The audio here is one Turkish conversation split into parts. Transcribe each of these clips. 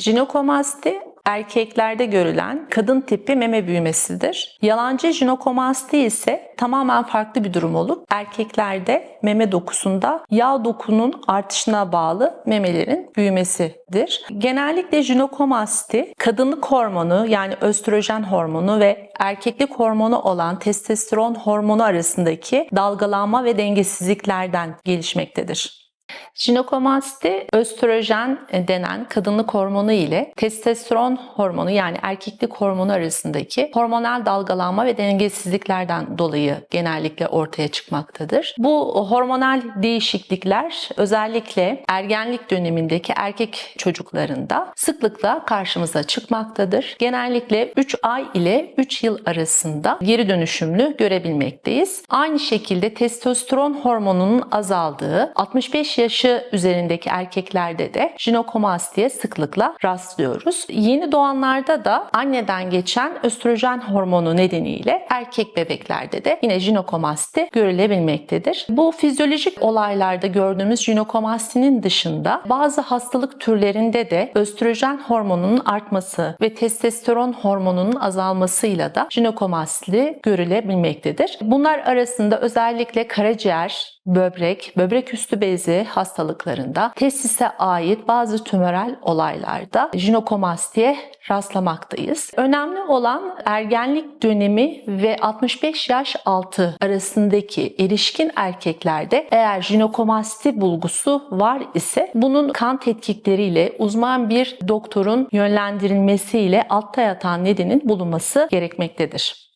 Jinekomasti erkeklerde görülen kadın tipi meme büyümesidir. Yalancı jinekomasti ise tamamen farklı bir durum olup erkeklerde meme dokusunda yağ dokunun artışına bağlı memelerin büyümesidir. Genellikle jinekomasti kadınlık hormonu yani östrojen hormonu ve erkeklik hormonu olan testosteron hormonu arasındaki dalgalanma ve dengesizliklerden gelişmektedir. Jinekomasti östrojen denen kadınlık hormonu ile testosteron hormonu yani erkeklik hormonu arasındaki hormonal dalgalanma ve dengesizliklerden dolayı genellikle ortaya çıkmaktadır. Bu hormonal değişiklikler özellikle ergenlik dönemindeki erkek çocuklarında sıklıkla karşımıza çıkmaktadır. Genellikle 3 ay ile 3 yıl arasında geri dönüşümlü görebilmekteyiz. Aynı şekilde testosteron hormonunun azaldığı 65 yaşı üzerindeki erkeklerde de jinokomastiye sıklıkla rastlıyoruz. Yeni doğanlarda da anneden geçen östrojen hormonu nedeniyle erkek bebeklerde de yine jinokomasti görülebilmektedir. Bu fizyolojik olaylarda gördüğümüz jinokomastinin dışında bazı hastalık türlerinde de östrojen hormonunun artması ve testosteron hormonunun azalmasıyla da jinokomasti görülebilmektedir. Bunlar arasında özellikle karaciğer, böbrek, böbrek üstü bezi hastalıklarında, testise ait bazı tümörel olaylarda jinokomastiye rastlamaktayız. Önemli olan ergenlik dönemi ve 65 yaş altı arasındaki erişkin erkeklerde eğer jinokomasti bulgusu var ise bunun kan tetkikleriyle uzman bir doktorun yönlendirilmesiyle altta yatan nedenin bulunması gerekmektedir.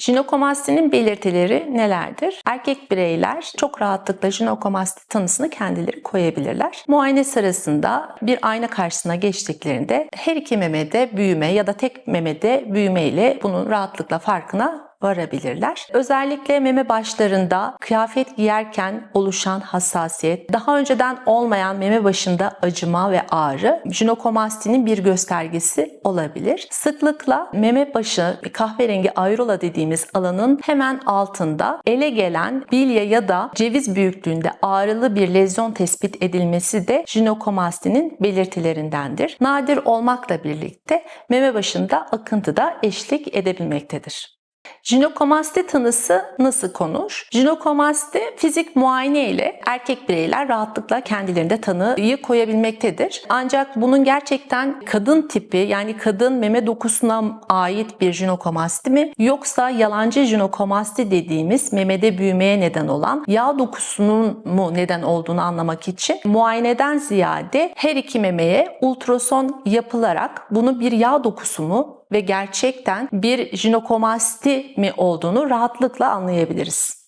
Jinokomastinin belirtileri nelerdir? Erkek bireyler çok rahatlıkla jinokomasti tanısını kendileri koyabilirler. Muayene sırasında bir ayna karşısına geçtiklerinde her iki memede büyüme ya da tek memede büyüme ile bunun rahatlıkla farkına varabilirler. Özellikle meme başlarında kıyafet giyerken oluşan hassasiyet, daha önceden olmayan meme başında acıma ve ağrı jinokomastinin bir göstergesi olabilir. Sıklıkla meme başı kahverengi aerola dediğimiz alanın hemen altında ele gelen bilye ya da ceviz büyüklüğünde ağrılı bir lezyon tespit edilmesi de jinokomastinin belirtilerindendir. Nadir olmakla birlikte meme başında akıntı da eşlik edebilmektedir. Jinokomasti tanısı nasıl konur? Jinokomasti fizik muayene ile erkek bireyler rahatlıkla kendilerinde tanıyı koyabilmektedir. Ancak bunun gerçekten kadın tipi yani kadın meme dokusuna ait bir jinokomasti mi yoksa yalancı jinokomasti dediğimiz memede büyümeye neden olan yağ dokusunun mu neden olduğunu anlamak için muayeneden ziyade her iki memeye ultrason yapılarak bunu bir yağ dokusu mu ve gerçekten bir jinokomasti mi olduğunu rahatlıkla anlayabiliriz.